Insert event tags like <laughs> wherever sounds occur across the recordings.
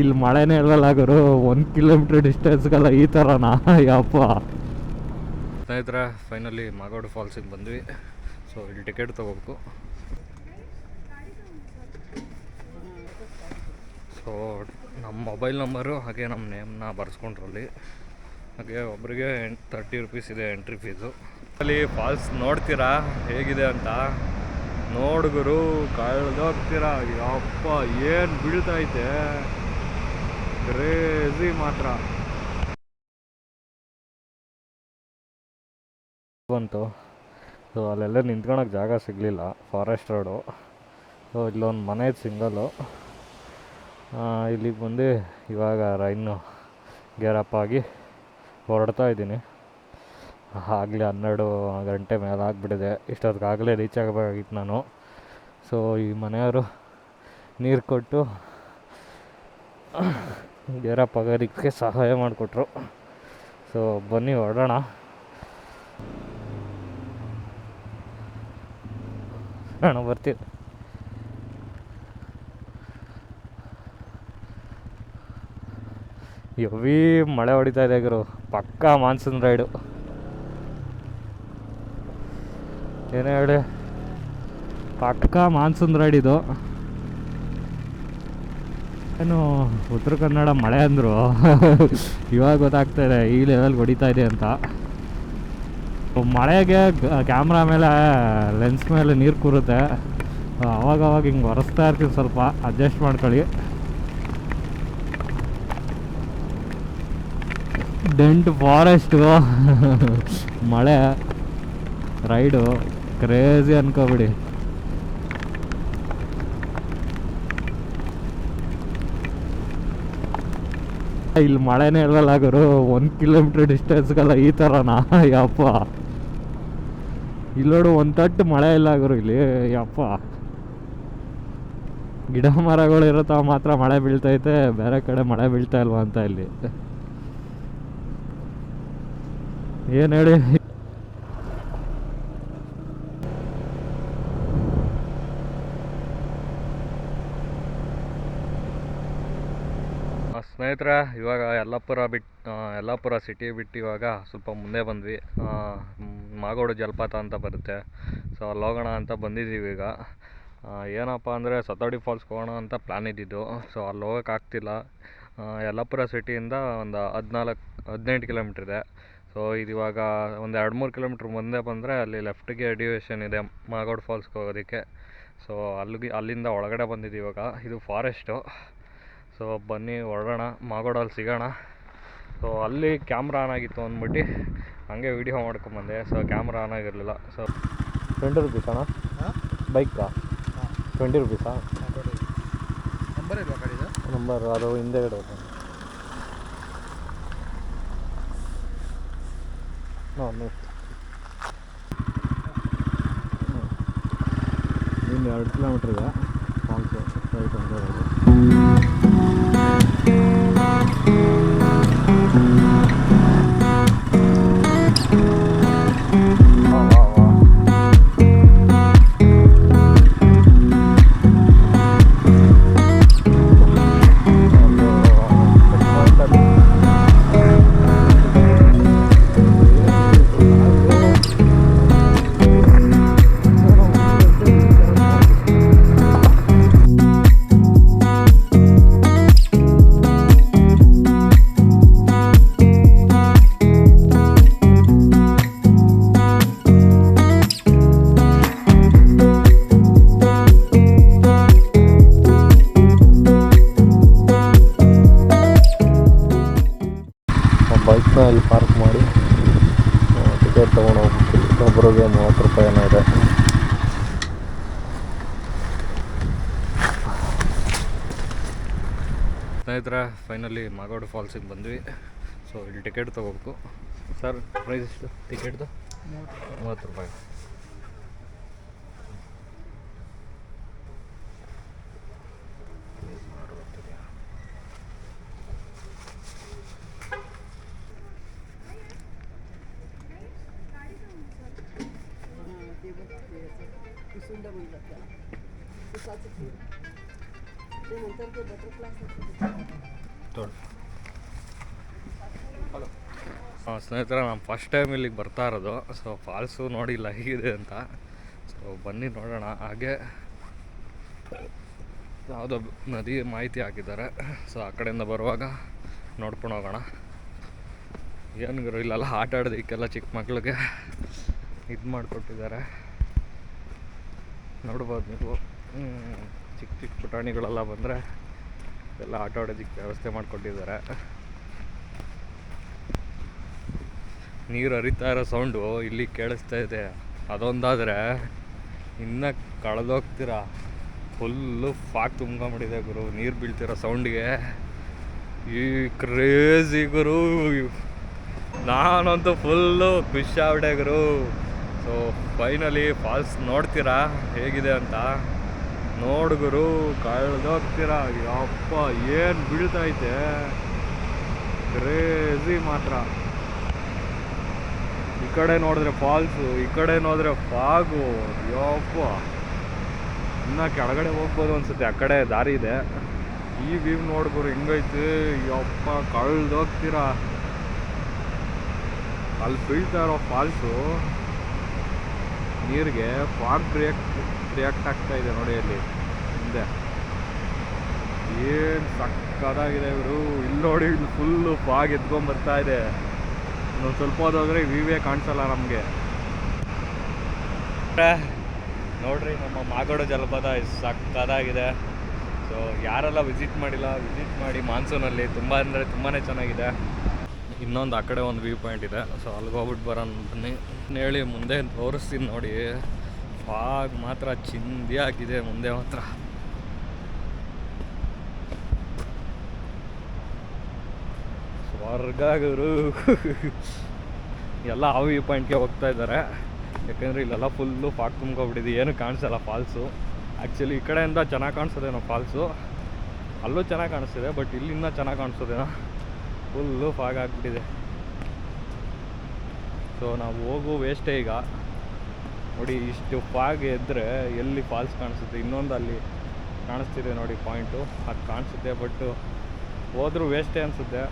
ಇಲ್ಲಿ ಮಳೆನೇ ಇಲ್ಲಲ್ಲ ಗುರು? ಒಂದು ಕಿಲೋಮೀಟ್ರ್ ಡಿಸ್ಟೆನ್ಸ್ಗೆಲ್ಲ ಈ ಥರನಾ ಯಪ್ಪ. ಸ್ನೇಹಿತರ ಫೈನಲಿ ಮಾಗೋಡು ಫಾಲ್ಸಿಗೆ ಬಂದ್ವಿ. ಸೊ ಇಲ್ಲಿ ಟಿಕೆಟ್ ತೊಗೋಬೇಕು. ಸೊ ನಮ್ಮ ಮೊಬೈಲ್ ನಂಬರು ಹಾಗೆ ನಮ್ಮ ನೇಮ್ನ ಬರ್ಸ್ಕೊಂಡ್ರಲ್ಲಿ ಹಾಗೆ ಒಬ್ಬರಿಗೆ ತರ್ಟಿ ರುಪೀಸ್ ಇದೆ ಎಂಟ್ರಿ ಫೀಸು ಅಲ್ಲಿ ಫಾಲ್ಸ್ ನೋಡ್ತೀರಾ? ಹೇಗಿದೆ ಅಂತ? ನೋಡಿದ್ರು ಕಳೆದೋಗ್ತೀರಾ? ಯಪ್ಪ, ಏನು ಬೀಳ್ತೈತೆ ಕ್ರೇಜಿ ಮಾತ್ರ. ಬಂತು. ಸೊ ಅಲ್ಲೆಲ್ಲ ನಿಂತ್ಕೊಳಕ್ಕೆ ಜಾಗ ಸಿಗಲಿಲ್ಲ ಫಾರೆಸ್ಟ್ ರೋಡು ಸೊ ಇಲ್ಲೊಂದು ಮನೆ ಸಿಂಗಲ್ಲು ಇಲ್ಲಿಗೆ ಬಂದು ಇವಾಗ ರೈನು ಗೇರಪ್ ಆಗಿ ಹೊರಡ್ತಾ ಇದ್ದೀನಿ. ಆಗಲೇ ಹನ್ನೆರಡು ಗಂಟೆ ಮೇಲೆ ಆಗಿಬಿಟ್ಟಿದೆ. ಇಷ್ಟೊತ್ತಿಗಾಗಲೇ ರೀಚ್ ಆಗಬೇಕಾಗಿತ್ತು ನಾನು. ಸೊ ಈ ಮನೆಯವರು ನೀರು ಕೊಟ್ಟು ಗೇರಪ್ ಪಗಾರಿಕ್ಕೆ ಸಹಾಯ ಮಾಡಿಕೊಟ್ರು. ಸೊ ಬನ್ನಿ ಹೊರಡೋಣ. ಅಣ್ಣ ಬರ್ತೀನಿ ಎವಿ ಮಳೆ ಹೊಡಿತಾ ಇದೆ ಗುರು. ಪಕ್ಕಾ ಮಾನ್ಸೂನ್ ರೈಡು. ಏನೇ ಹೇಳಿ, ಪಕ್ಕಾ ಮಾನ್ಸೂನ್ ರೈಡ್ ಇದು. ಏನು, ಉತ್ತರ ಕನ್ನಡ ಮಳೆ ಅಂದರು. <laughs> ಇವಾಗ ಗೊತ್ತಾಗ್ತಾ ಇದೆ, ಈ ಲೆವೆಲ್ ಹೊಡಿತಾ ಇದೆ ಅಂತ. ಮಳೆಗೆ ಕ್ಯಾಮ್ರಾ ಮೇಲೆ ಲೆನ್ಸ್ ಮೇಲೆ ನೀರು ಕೂರುತ್ತೆ. ಅವಾಗವಾಗ ಅವಾಗ ಹಿಂಗೆ ಒರೆಸ್ತಾ ಇರ್ತೀವಿ ಸ್ವಲ್ಪ ಅಡ್ಜಸ್ಟ್ ಮಾಡ್ಕೊಳ್ಳಿ. ಡೆಂಟ್ ಫಾರೆಸ್ಟು <laughs> ಮಳೆ, ರೈಡು ಕ್ರೇಜಿ ಅನ್ಕೋಬಿಡಿ. ಇಲ್ಲಿ ಮಳೆನೇ ಇರಲ್ಲ ಗುರು. ಒಂದು ಕಿಲೋಮೀಟ್ರ್ ಡಿಸ್ಟೆನ್ಸ್ಗೆಲ್ಲ ಈ ಥರನಾ ಯಪ್ಪ. ಇಲ್ಲಿ ನೋಡು, ಒಂದು ತಟ್ಟು ಮಳೆ ಇಲ್ಲ ಗುರು ಇಲ್ಲಿ. ಯಪ್ಪ. ಗಿಡ ಮರಗಳು ಇರುತ್ತಾವ ಮಾತ್ರ ಮಳೆ ಬೀಳ್ತೈತೆ. ಬೇರೆ ಕಡೆ ಮಳೆ ಬೀಳ್ತಾ ಇಲ್ವಾ ಅಂತ ಇಲ್ಲಿ. ಏನು ಹೇಳಿ? ಸ್ನೇಹಿತರೆ, ಇವಾಗ ಯಲ್ಲಾಪುರ ಬಿಟ್ಟು ಯಲ್ಲಾಪುರ ಸಿಟಿ ಬಿಟ್ಟು ಇವಾಗ ಸ್ವಲ್ಪ ಮುಂದೆ ಬಂದ್ವಿ. ಮಾಗೋಡು ಜಲಪಾತ ಅಂತ ಬರುತ್ತೆ. ಸೊ ಅಲ್ಲಿ ಹೋಗೋಣ ಅಂತ ಬಂದಿದ್ದೀವಿ ಈಗ. ಏನಪ್ಪ ಅಂದರೆ ಸತೋಡಿ ಫಾಲ್ಸ್ಗೆ ಹೋಗೋಣ ಅಂತ ಪ್ಲ್ಯಾನ್ ಇದ್ದಿದ್ದು. ಸೊ ಅಲ್ಲಿ ಹೋಗೋಕ್ಕಾಗ್ತಿಲ್ಲ ಯಲ್ಲಾಪುರ ಸಿಟಿಯಿಂದ ಒಂದು ಹದಿನಾಲ್ಕು ಹದಿನೆಂಟು ಕಿಲೋಮೀಟ್ರ್ ಇದೆ. ಸೊ ಇದು ಇವಾಗ ಒಂದು ಎರಡು ಮೂರು ಕಿಲೋಮೀಟ್ರ್ ಮುಂದೆ ಬಂದರೆ ಅಲ್ಲಿ ಲೆಫ್ಟಿಗೆ ಡಿವಿಷನ್ ಇದೆ ಮಾಗೋಡು ಫಾಲ್ಸ್ಗೆ ಹೋಗೋದಕ್ಕೆ. ಸೊ ಅಲ್ಲಿಗೆ ಅಲ್ಲಿಂದ ಒಳಗಡೆ ಬಂದಿದ್ದೀವಿ ಇವಾಗ. ಇದು ಫಾರೆಸ್ಟು ಸೊ ಬನ್ನಿ ಹೊರಡೋಣ ಮಾಗೋಡಲ್ಲಿ ಸಿಗೋಣ. ಸೊ ಅಲ್ಲಿ ಕ್ಯಾಮ್ರಾ ಆನ್ ಆಗಿತ್ತು ಅಂದ್ಬಿಟ್ಟು ಹಂಗೆ ವೀಡಿಯೋ ಮಾಡ್ಕೊಂಬಂದೆ. ಸೊ ಕ್ಯಾಮ್ರಾ ಆನ್ ಆಗಿರಲಿಲ್ಲ. ಸೊ ಟ್ವೆಂಟಿ ರುಪೀಸ್ ಅಣ್ಣ? ಬೈಕಾ ಟ್ವೆಂಟಿ ರುಪೀಸಾ ನಂಬರ್ ನಂಬರ್ ಅದು ಹಿಂದೆಗಡೆ ಇದೆ ಹಾಂ ಇನ್ನು ಎರಡು ಕಿಲೋಮೀಟ್ರ್ ಇದೆ. ಫಾಲ್ಸು ರೈಟ್ ಅಂತ ಸ್ನೇಹಿತರ ಫೈನಲಿ ಮಾಗೋಡು ಫಾಲ್ಸಿಗೆ ಬಂದ್ವಿ. ಸೊ ಇಲ್ಲಿ ಟಿಕೆಟ್ ತೊಗೋಬೇಕು. ಸರ್ ಪ್ರೈಸ್ ಎಷ್ಟು? ಟಿಕೆಟ್ದು ಮೂವತ್ತು ರೂಪಾಯಿ. ಸುಂದ ಸ್ನೇಹಿತರೆ, ನಾನು ಫಸ್ಟ್ ಟೈಮ್ ಇಲ್ಲಿಗೆ ಬರ್ತಾ ಇರೋದು. ಸೊ ಫಾಲ್ಸು ನೋಡಿಲ್ಲ ಹೇಗಿದೆ ಅಂತ. ಸೊ ಬನ್ನಿ ನೋಡೋಣ. ಹಾಗೆ ಯಾವುದೋ ನದಿ ಮಾಹಿತಿ ಹಾಕಿದ್ದಾರೆ. ಸೊ ಆ ಕಡೆಯಿಂದ ಬರುವಾಗ ನೋಡ್ಕೊಂಡು ಹೋಗೋಣ. ಏನು ಇಲ್ಲೆಲ್ಲ ಆಟ ಆಡೋದಕ್ಕೆಲ್ಲ ಚಿಕ್ಕ ಮಕ್ಳಿಗೆ ಇದು ಮಾಡಿಕೊಟ್ಟಿದ್ದಾರೆ. ನೋಡ್ಬೋದು ನೀವು. ಚಿಕ್ಕ ಚಿಕ್ಕ ಪುಟಾಣಿಗಳೆಲ್ಲ ಬಂದರೆ ಎಲ್ಲ ಆಟ ಆಡೋದಕ್ಕೆ ವ್ಯವಸ್ಥೆ ಮಾಡಿಕೊಂಡಿದ್ದಾರೆ. ನೀರು ಹರಿತಾ ಇರೋ ಸೌಂಡು ಇಲ್ಲಿ ಕೇಳಿಸ್ತಾ ಇದೆ. ಅದೊಂದಾದರೆ ಇನ್ನೂ ಕಳೆದೋಗ್ತೀರಾ? ಫುಲ್ಲು ಫಾಕ್ ತುಂಬ್ಕೊಂಬಿಟ್ಟಿದೆ ಗುರು, ನೀರು ಬೀಳ್ತಿರೋ ಸೌಂಡಿಗೆ. ಈ ಕ್ರೇಜಿ ಗುರು. ನಾನಂತೂ ಫುಲ್ಲು ಆಗ್ಬಿಟ್ಟೆ ಗುರು. ಸೊ ಫೈನಲಿ ಫಾಲ್ಸ್ ನೋಡ್ತೀರಾ? ಹೇಗಿದೆ ಅಂತ? ನೋಡು ಗುರು, ಕಳೆದೋಗ್ತೀರಾ? ಯಪ್ಪ, ಏನು ಬೀಳ್ತೈತೆ? ಕ್ರೇಜಿ ಮಾತ್ರ. ಈ ಕಡೆ ನೋಡಿದ್ರೆ ಫಾಲ್ಸು ಈ ಕಡೆ ನೋಡಿದ್ರೆ ಫಾಗು ಯಪ್ಪ. ಇನ್ನು ಕೆಳಗಡೆ ಹೋಗ್ಬೋದು ಅನ್ಸುತ್ತೆ, ಆ ಕಡೆ ದಾರಿ ಇದೆ. ಈ ವ್ಯೂ ನೋಡ್ಬೋದು ಹಿಂಗೈತೆ. ಯಪ್ಪ, ಕಳ್ದೋಗ್ತೀರಾ? ಅಲ್ಲಿ ಬೀಳ್ತಾ ಇರೋ ಫಾಲ್ಸು ನೀರಿಗೆ ಫಾಗ್ ರಿಯಾಕ್ಟ್ ರಿಯಾಕ್ಟ್ ಆಗ್ತಾ ಇದೆ ನೋಡಿ ಅಲ್ಲಿ, ಹಿಂದೆ. ಏನು ಸಕ್ಕದಾಗಿದೆ ಇವರು. ಇಲ್ಲಿ ನೋಡಿ, ಇಲ್ಲಿ ಫುಲ್ಲು ಫಾಗ್ ಎದ್ಕೊಂಡ್ ಬರ್ತಾ ಇದೆ. ಇನ್ನೊಂದು ಸ್ವಲ್ಪ ಹೋದ್ರೆ ವಿವೇ ಕಾಣಿಸಲ್ಲ ನಮಗೆ. ನೋಡ್ರಿ, ನಮ್ಮ ಮಾಗೋಡು ಜಲಪಾತ ಸಕ್ಕದಾಗಿದೆ ಸೊ ಯಾರೆಲ್ಲ ವಿಸಿಟ್ ಮಾಡಿಲ್ಲ ವಿಸಿಟ್ ಮಾಡಿ ಮಾನ್ಸೂನಲ್ಲಿ ತುಂಬ ಅಂದರೆ ತುಂಬಾ ಚೆನ್ನಾಗಿದೆ. ಇನ್ನೊಂದು ಆ ಕಡೆ ಒಂದು ವ್ಯೂ ಪಾಯಿಂಟ್ ಇದೆ. ಸೊ ಅಲ್ಲಿಗೆ ಹೋಗ್ಬಿಟ್ಟು ಬರೋಣ ಬನ್ನಿ. ಹೇಳಿ ಮುಂದೆ ತೋರಿಸ್ತೀನಿ ನೋಡಿ. ಫಾಗ್ ಮಾತ್ರ ಚಿಂದಿ ಆಗಿದೆ ಮುಂದೆ ಮಾತ್ರ. ಗುರು ಎಲ್ಲ ಆ ವ್ಯೂ ಪಾಯಿಂಟ್ಗೆ ಹೋಗ್ತಾ ಇದ್ದಾರೆ. ಯಾಕಂದರೆ ಇಲ್ಲೆಲ್ಲ ಫುಲ್ಲು ಫಾಗ್ ತುಂಬ್ಕೊಬಿಟ್ಟಿದೆ ಏನು ಕಾಣಿಸಲ್ಲ ಫಾಲ್ಸು ಆ್ಯಕ್ಚುಲಿ ಈ ಕಡೆಯಿಂದ ಚೆನ್ನಾಗಿ ಕಾಣಿಸ್ತದೇನೋ ಫಾಲ್ಸು ಅಲ್ಲೂ ಚೆನ್ನಾಗಿ ಕಾಣಿಸ್ತಿದೆ ಬಟ್ ಇಲ್ಲಿಂದ ಚೆನ್ನಾಗಿ ಕಾಣಿಸ್ತದೇನೋ ಫುಲ್ಲು ಫಾಗ್ ಆಗಿಬಿಟ್ಟಿದೆ ಸೊ ನಾವು ಹೋಗು ವೇಸ್ಟೇ ಈಗ. ನೋಡಿ, ಇಷ್ಟು ಫಾಗ್ ಎದ್ದರೆ ಎಲ್ಲಿ ಫಾಲ್ಸ್ ಕಾಣಿಸುತ್ತೆ? ಇನ್ನೊಂದು ಅಲ್ಲಿ ಕಾಣಿಸ್ತಿದೆ ನೋಡಿ ಪಾಯಿಂಟು ಅದು ಕಾಣಿಸುತ್ತೆ ಬಟ್ ಹೋದರೂ ವೇಸ್ಟೇ ಅನಿಸುತ್ತೆ.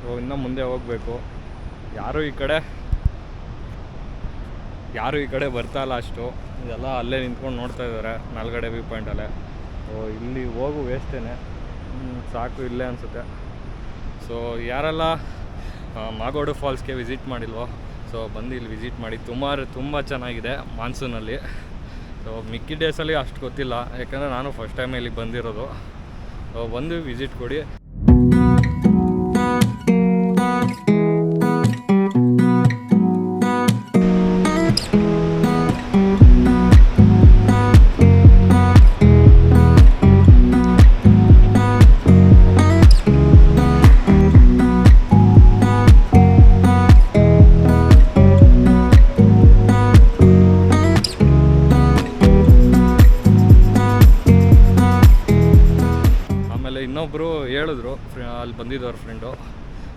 ಸೊ ಇನ್ನೂ ಮುಂದೆ ಹೋಗಬೇಕು. ಯಾರೂ ಈ ಕಡೆ? ಯಾರೂ ಈ ಕಡೆ ಬರ್ತಾ ಇಲ್ಲ ಅಷ್ಟು. ಇದೆಲ್ಲ ಅಲ್ಲೇ ನಿಂತ್ಕೊಂಡು ನೋಡ್ತಾ ಇದ್ದಾರೆ, ನಾಲ್ಗಡೆ ವ್ಯೂ ಪಾಯಿಂಟಲ್ಲೇ ಸೊ ಇಲ್ಲಿ ಹೋಗು ವೇಸ್ಟೇನೆ ಸಾಕು, ಇಲ್ಲೇ ಅನಿಸುತ್ತೆ. ಸೊ ಯಾರೆಲ್ಲ ಮಾಗೋಡು ಫಾಲ್ಸ್ಗೆ ವಿಸಿಟ್ ಮಾಡಿಲ್ವೋ ಸೊ ಬಂದು ಇಲ್ಲಿ ವಿಸಿಟ್ ಮಾಡಿ ತುಂಬ ತುಂಬ ಚೆನ್ನಾಗಿದೆ ಮಾನ್ಸೂನಲ್ಲಿ ಸೊ ಮಿಕ್ಕಿ ಡೇಸಲ್ಲಿ ಅಷ್ಟು ಗೊತ್ತಿಲ್ಲ, ಯಾಕಂದರೆ ನಾನು ಫಸ್ಟ್ ಟೈಮ್ ಇಲ್ಲಿಗೆ ಬಂದಿರೋದು. ಸೊ ಬಂದು ವಿಸಿಟ್ ಕೊಡಿ.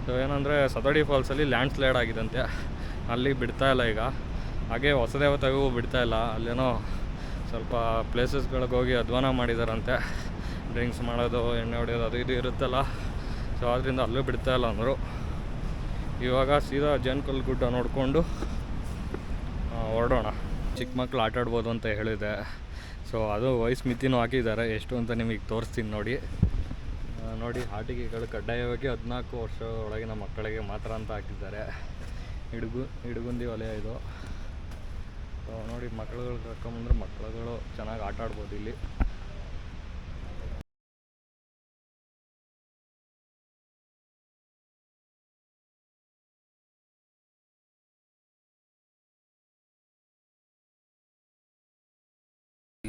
ಸೊ ಏನಂದರೆ ಸತಡಿ ಫಾಲ್ಸಲ್ಲಿ ಲ್ಯಾಂಡ್ ಸ್ಲೈಡ್ ಆಗಿದಂತೆ. ಅಲ್ಲಿ ಬಿಡ್ತಾ ಇಲ್ಲ ಈಗ. ಹಾಗೆ ಹೊಸದೇವತೆಗೂ ಬಿಡ್ತಾ ಇಲ್ಲ. ಅಲ್ಲೇನೋ ಸ್ವಲ್ಪ ಪ್ಲೇಸಸ್ಗಳಿಗೆ ಹೋಗಿ ಅಧ್ವಾನ ಮಾಡಿದಾರಂತೆ. ಡ್ರಿಂಕ್ಸ್ ಮಾಡೋದು, ಎಣ್ಣೆ ಹೊಡೆಯೋದು, ಅದು ಇದು ಇರುತ್ತಲ್ಲ. ಸೊ ಅದರಿಂದ ಅಲ್ಲೂ ಬಿಡ್ತಾ ಇಲ್ಲ ಅಂದರು. ಇವಾಗ ಸೀದಾ ಜನ್ಕಲ್ ಗುಡ್ಡ ನೋಡಿಕೊಂಡು ಹೊರಡೋಣ. ಚಿಕ್ಕ ಮಕ್ಕಳು ಆಟಾಡ್ಬೋದು ಅಂತ ಹೇಳಿದೆ. ಸೊ ಅದು ವಯಸ್ಸು ಮಿತಿನೂ ಹಾಕಿದ್ದಾರೆ. ಎಷ್ಟು ಅಂತ ನಿಮಗೆ ತೋರಿಸ್ತೀನಿ ನೋಡಿ. ನೋಡಿ ಆಟಿಕೆಗಳು ಕಡ್ಡಾಯವಾಗಿ ಹದಿನಾಲ್ಕು ವರ್ಷ ಒಳಗಿನ ಮಕ್ಕಳಿಗೆ ಮಾತ್ರ ಅಂತ ಹಾಕಿದ್ದಾರೆ. ಹಿಡುಗು, ಹಿಡುಗುಂದಿ ವಲಯ ಇದು. ನೋಡಿ ಮಕ್ಕಳುಗಳು ಕರ್ಕೊಂಬಂದ್ರೆ ಮಕ್ಕಳುಗಳು ಚೆನ್ನಾಗಿ ಆಟ ಆಡ್ಬೋದು ಇಲ್ಲಿ.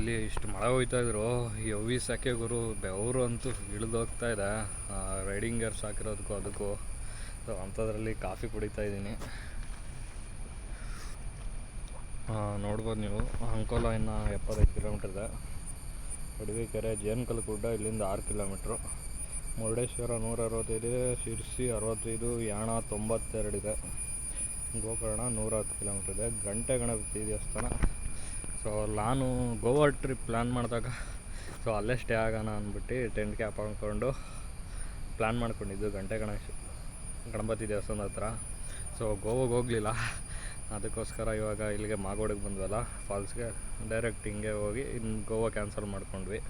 ಇಲ್ಲಿ ಇಷ್ಟು ಮಳೆ ಹೋಯ್ತಾ ಇದ್ರು. ಯವಿ ಸಾಕೆ ಗುರು ಬೆವರು ಅಂತೂ ಇಳಿದೋಗ್ತಾ ಇದೆ. ರೈಡಿಂಗ್ ಗೇರ್ಸ್ ಹಾಕಿರೋದಕ್ಕೂ ಅದಕ್ಕೂ. ಸೊ ಅಂಥದ್ರಲ್ಲಿ ಕಾಫಿ ಕುಡಿತಾ ಇದ್ದೀನಿ. ನೋಡ್ಬೋದು ನೀವು. ಅಂಕೋಲ ಇನ್ನು ಎಪ್ಪತ್ತೈದು ಕಿಲೋಮೀಟ್ರ್ ಇದೆ. ಅಡವಿಕೆರೆ ಜೇನ್ಕಲ್ ಗುಡ್ಡ ಇಲ್ಲಿಂದ ಆರು ಕಿಲೋಮೀಟ್ರು ಮುರುಡೇಶ್ವರ ನೂರ ಅರವತ್ತೈದು, ಶಿರ್ಸಿ ಅರವತ್ತೈದು, ಯಾಣ ತೊಂಬತ್ತೆರಡಿದೆ ಗೋಕರ್ಣ ನೂರ ಹತ್ತು ಕಿಲೋಮೀಟ್ರ್ ಇದೆ. ಗಂಟೆ ಗಣಪತಿ ದೇವಸ್ಥಾನ ಸೊ ನಾನು ಗೋವಾ ಟ್ರಿಪ್ ಪ್ಲ್ಯಾನ್ ಮಾಡಿದಾಗ ಸೊ ಅಲ್ಲೇ ಸ್ಟೇ ಆಗೋಣ ಅಂದ್ಬಿಟ್ಟು ಟೆಂಟ್ ಕ್ಯಾಪ್ ಹಾಕ್ಕೊಂಡು ಪ್ಲ್ಯಾನ್ ಮಾಡ್ಕೊಂಡಿದ್ದು ಗಂಟೆ ಗಣೇಶ, ಗಣಪತಿ ದೇವಸ್ಥಾನದ ಹತ್ರ. ಸೊ ಗೋವಾಗೆ ಹೋಗಲಿಲ್ಲ. ಅದಕ್ಕೋಸ್ಕರ ಇವಾಗ ಇಲ್ಲಿಗೆ ಮಾಗೋಡಿಗೆ ಬಂದ್ವಲ್ಲ ಫಾಲ್ಸ್ಗೆ ಡೈರೆಕ್ಟ್ ಹಿಂಗೆ ಹೋಗಿ ಇನ್ನು ಗೋವಾ ಕ್ಯಾನ್ಸಲ್ ಮಾಡ್ಕೊಂಡ್ವಿ.